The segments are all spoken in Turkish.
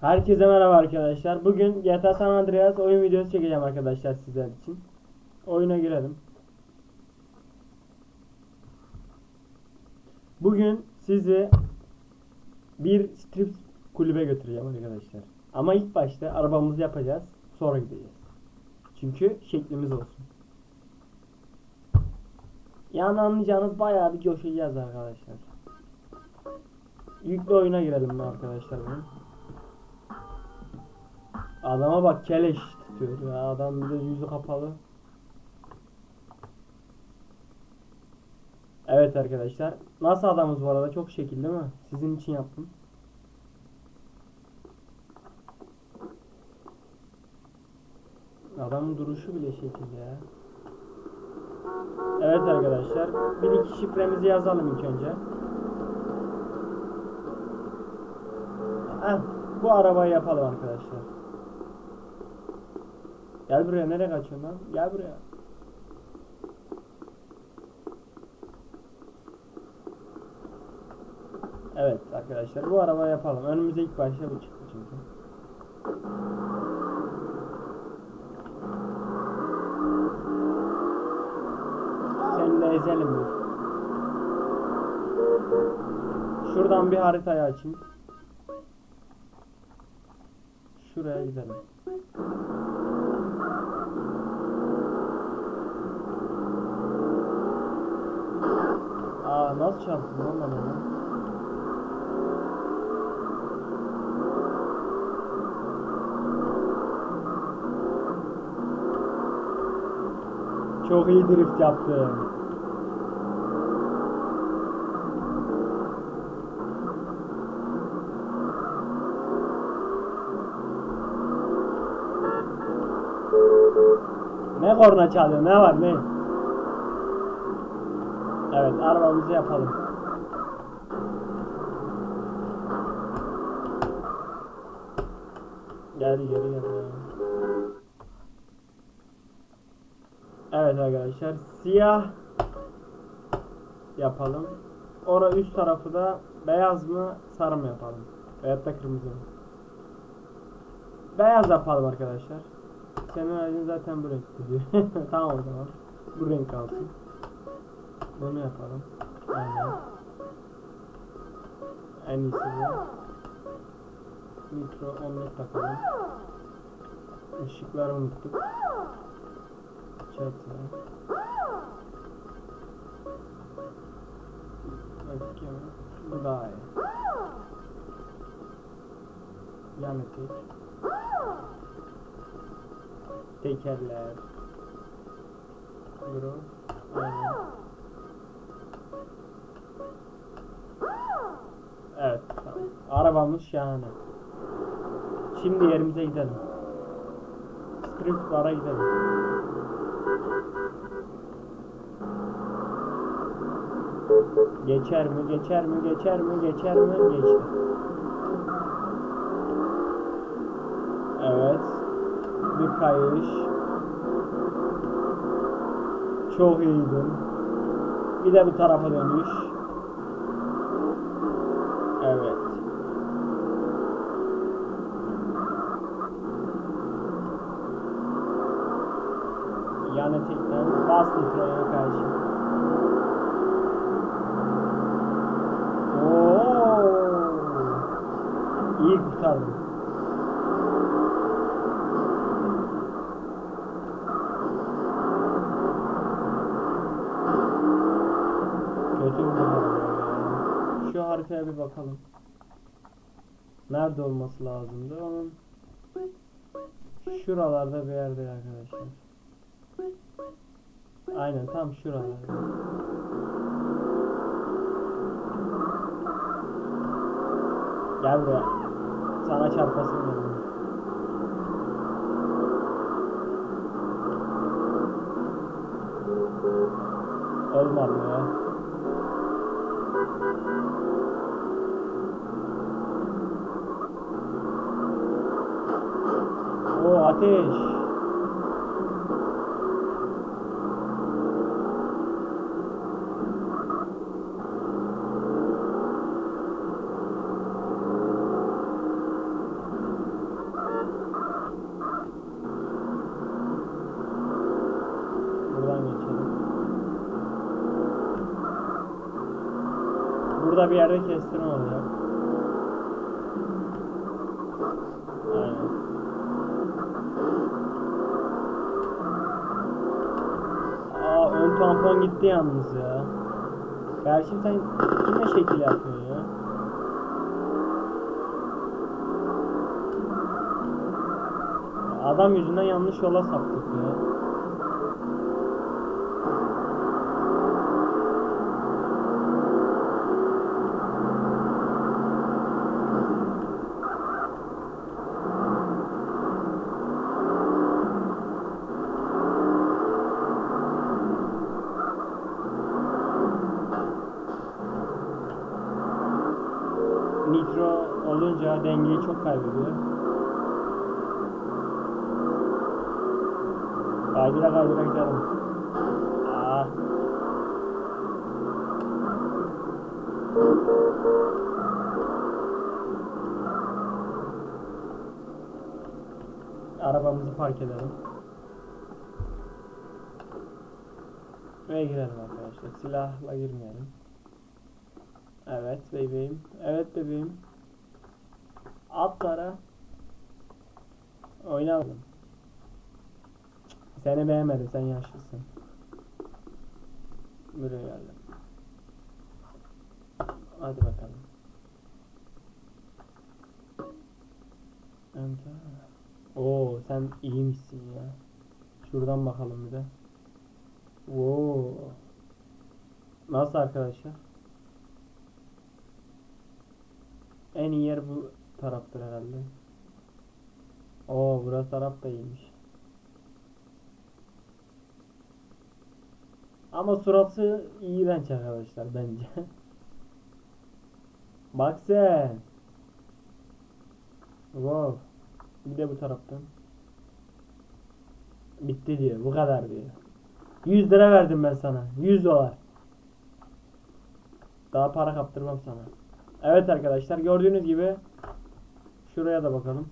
Herkese merhaba arkadaşlar. Bugün GTA San Andreas oyun videosu çekeceğim arkadaşlar sizler için. Oyuna girelim. Bugün sizi bir strip kulübe götüreceğim arkadaşlar. Ama ilk başta arabamızı yapacağız. Sonra gideceğiz. Çünkü şeklimiz olsun. Yani anlayacağınız bayağı bir coşacağız arkadaşlar. Yüklü oyuna girelim arkadaşlar bugün. Adama bak keleş tutuyor ya adam bir de yüzü kapalı. Evet arkadaşlar. Nasıl adamız bu arada? Çok şekil değil mi? Sizin için yaptım. Adamın duruşu bile şekil ya. Evet arkadaşlar. Bir iki şifremizi yazalım ilk önce. Heh, bu arabayı yapalım arkadaşlar. Gel buraya nereye kaçıyorsun lan? Gel buraya. Evet arkadaşlar bu araba yapalım. Önümüze ilk başta bu çıktı çünkü. Seni de ezelim. Şuradan bir haritayı açayım. Şuraya gidelim. Aa nasıl çarptın lan bana lan? Çok iyi drift yaptım. Ne korna çalıyor ne var ne? Evet arabamızı yapalım. Gel geri gel. Evet arkadaşlar siyah yapalım. Ora üst tarafı da beyaz mı sarı mı yapalım? Veyahut da kırmızı mı? Beyaz yapalım arkadaşlar. Senin aracın zaten bu renkte diyor. tamam o zaman. Bu renk kalsın. Bunu yapalım. Aynen. En iyisi bu. Mikro omlet takalım. Işıkları unuttuk. Çatı. Öfke? Bu daha iyi. Yan etek. Tekerler. Bro. Aynen. Evet. Arabamız şahane. Şimdi yerimize gidelim. Strip bara gidelim. Geçer mi? Geçer mi? Geçer mi? Geçer mi? Geçti. Evet. Bir kayış. Çok iyiydin. Bir de bu tarafa dönüş. Evet. Yan etekten bas nitroya karşı. Oo. İyi kurtardın. Kötü ya. Şu haritaya bir bakalım. Nerede olması lazımdı onun? Şuralarda bir yerde arkadaşlar. Aynen tam şuralarda. Gel buraya. Sana çarpasın geldi. Olmadı ya. O ateş. Bir yerde kestirme olacak. Aynen. Aa ön tampon gitti yalnız ya. Kardeşim sen kime şekil yapıyorsun ya? Adam yüzünden yanlış yola saptık ya. Olunca dengeyi çok kaybediyor. Kaydıra kaydıra gidelim. Aa. Arabamızı park edelim. Ve girelim arkadaşlar. Silahla girmeyelim. Evet bebeğim. Evet bebeğim. Atlara. Oynayalım. Seni beğenmedim. Sen yaşlısın. Buraya geldim. Hadi bakalım. Enter. Oo sen iyiymişsin ya. Şuradan bakalım bir de. Oo. Nasıl arkadaşlar? En iyi yer bu taraftır herhalde. Oo burası taraf da iyiymiş. Ama suratı iğrenç arkadaşlar bence. Bak sen. Wow. Bir de bu taraftan. Bitti diyor. Bu kadar diyor. 100 lira verdim ben sana. 100 dolar. Daha para kaptırmam sana. Evet arkadaşlar gördüğünüz gibi şuraya da bakalım.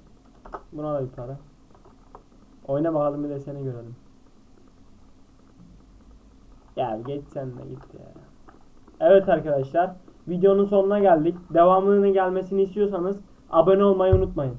Buna da bir para. Oyna bakalım bir de seni görelim. Ya geç sen de git ya. Evet arkadaşlar videonun sonuna geldik. Devamının gelmesini istiyorsanız abone olmayı unutmayın.